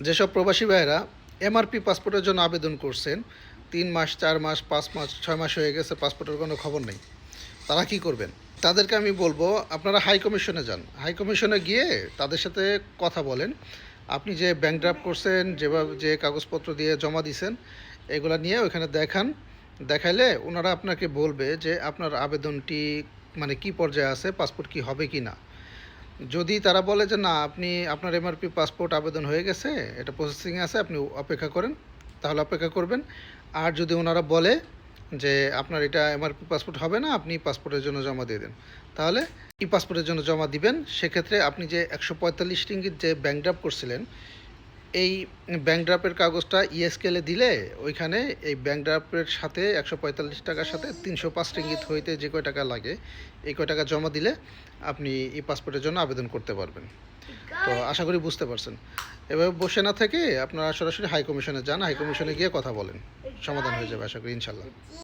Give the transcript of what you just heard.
যেসব প্রবাসী ভাইয়েরা এমআরপি পাসপোর্টের জন্য আবেদন করছেন, তিন মাস, চার মাস, পাঁচ মাস, ছয় মাস হয়ে গেছে পাসপোর্টের কোনো খবর নেই। তারা কি করবেন? তাদেরকে আমি বলব, আপনারা হাই কমিশনে যান। হাই কমিশনে গিয়ে তাদের সাথে কথা বলেন। আপনি যে ব্যাংক ড্রাফট করছেন, যেভাবে যে কাগজপত্র দিয়ে জমা দিয়েছেন এগুলা নিয়ে ওখানে দেখান। দেখাইলে ওনারা আপনাকে বলবে যে আপনার আবেদনটি মানে কি পর্যায়ে আছে পাসপোর্ট কি হবে কি না। যদি তারা বলে যে, না, আপনি আপনার এমআরপি পাসপোর্ট আবেদন হয়ে গেছে, এটা প্রসেসিংয়ে আছে, আপনি অপেক্ষা করেন, তাহলে অপেক্ষা করবেন। আর যদি ওনারা বলে যে, আপনার এটা এমআরপি পাসপোর্ট হবে না, আপনি পাসপোর্টের জন্য জমা দিয়ে দেন। তাহলে ই পাসপোর্টের জন্য জমা দিবেন। সেক্ষেত্রে আপনি যে, একশো পঁয়তাল্লিশ টিঙ্গির যে ব্যাংক ড্রাফট করছিলেন এই ব্যাংক ড্রাফের কাগজটা ইএসকেলে দিলে ওইখানে এই ব্যাংক সাথে একশো পঁয়তাল্লিশ টাকার সাথে তিনশো পাঁচ টিঙ্গিত হইতে যে কয় টাকা লাগে, এই কয় টাকা জমা দিলে আপনি এই পাসপোর্টের জন্য আবেদন করতে পারবেন। তো আশা করি বুঝতে পারছেন। এভাবে বসে না থেকে আপনারা সরাসরি হাই কমিশনে যান হাই কমিশনে গিয়ে কথা বলেন। সমাধান হয়ে যাবে, আশা করি ইনশাল্লাহ